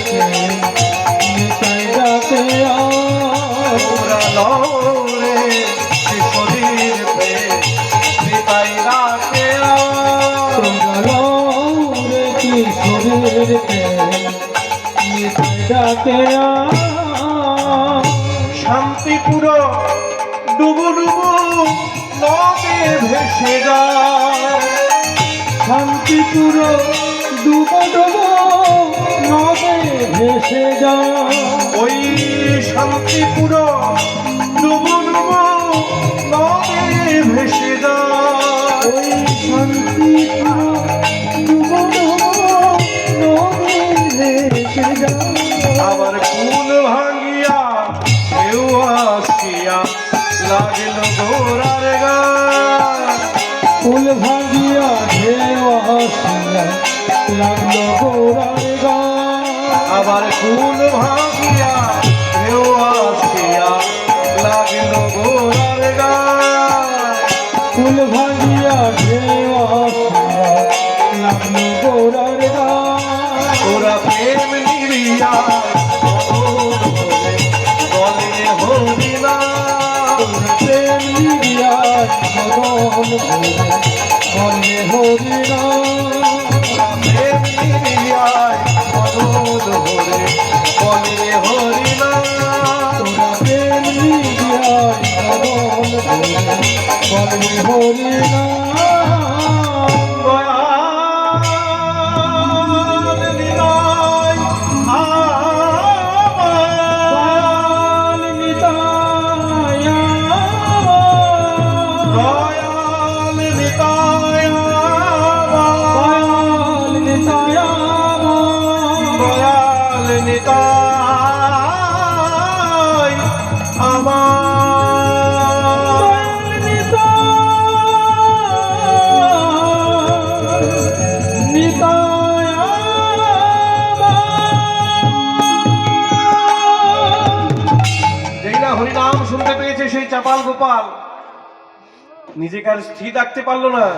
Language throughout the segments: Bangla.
প্রেম নিতাই ডাকে রে কিশোরীর প্রেম নিতাই ডাকে আয়। রে কিশোরীর প্রেম নিতাই ডাকে শান্তিপুর ডুবু ডুবু নদে ভেসে যায় শান্তিপুর ডুব ডুব নদে ভেসে যায় ওই শান্তিপুর ডুবু ডুবু নদে ভেসে যায় ওই শান্তিপুর ডুব ডুব নদে ভেসে যায় আবার কুল ভাঙিয়া কেউ আসিয়া লাগিল গোরার গা ফুল ভাগিয়া ঢেউ আসিয়া লাগল গোড়ার গা আবার কুল ভাঙিয়া কেউ আসিয়া লাগিল গোরার গা ফুল ভাগিয়া ঢেউ আসিয়া লাগল গোড়ার গা তোরা প্রেম নিবিয়া বলে হরি না প্রেম নিবিয়া হরি না সেই চাপাল গোপাল। নিজেকে আর স্থির রাখতে পারল না।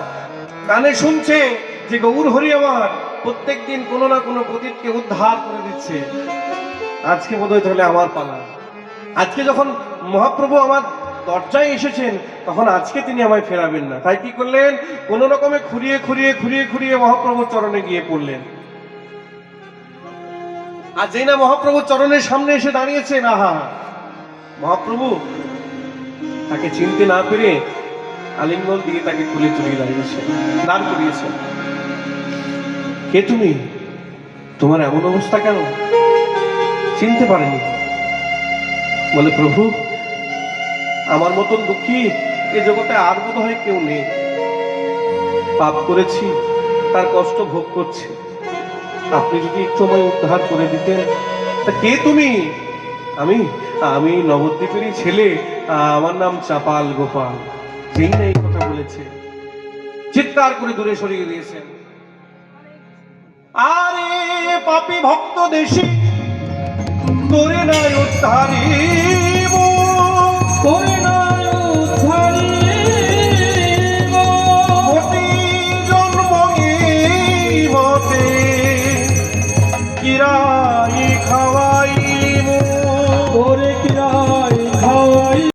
কানে শুনছে যে গৌর হরি আমার প্রত্যেক দিন কোনো না কোনো পতিতকে উদ্ধার করে দিচ্ছে। আজকে বোধহয় তাহলে আমার পালা। আজকে যখন মহাপ্রভু আমার দরজায় এসেছেন, তখন আজকে তিনি আমায় ফেরাবেন না। তাই কি করলেন? কোনো রকমে খুঁড়িয়ে খুঁড়িয়ে খুঁড়িয়ে খুঁড়িয়ে মহাপ্রভুর চরণে গিয়ে পড়লেন। আর যেই না মহাপ্রভুর চরণের সামনে এসে দাঁড়িয়েছেন, আহা! মহাপ্রভু তাকে চিনতে না পেরে আলিঙ্গন দিয়ে তাকে খুলে তুলিয়ে দাঁড়িয়েছে দাঁড় করিয়েছে। কে তুমি? তোমার এমন অবস্থা কেন? চিনতে পারেনি। বলে, প্রভু, আমার মতন দুঃখী এ জগতে আর বোধ হয় কেউ নেই। পাপ করেছি, তার কষ্ট ভোগ করছে। আপনি যদি একটু আমায় উদ্ধার করে দিতেন, তা কে তুমি? আমি? আমি নবদ্বীপেরই ছেলে। আমার নাম চাপাল গোপাল। যেই না এই কথা বলেছে। চিৎকার করে দূরে সরিয়ে দিয়েছেন। আরে পাপি ভক্ত দেশে, তোরে নাই উদ্ধারি। করে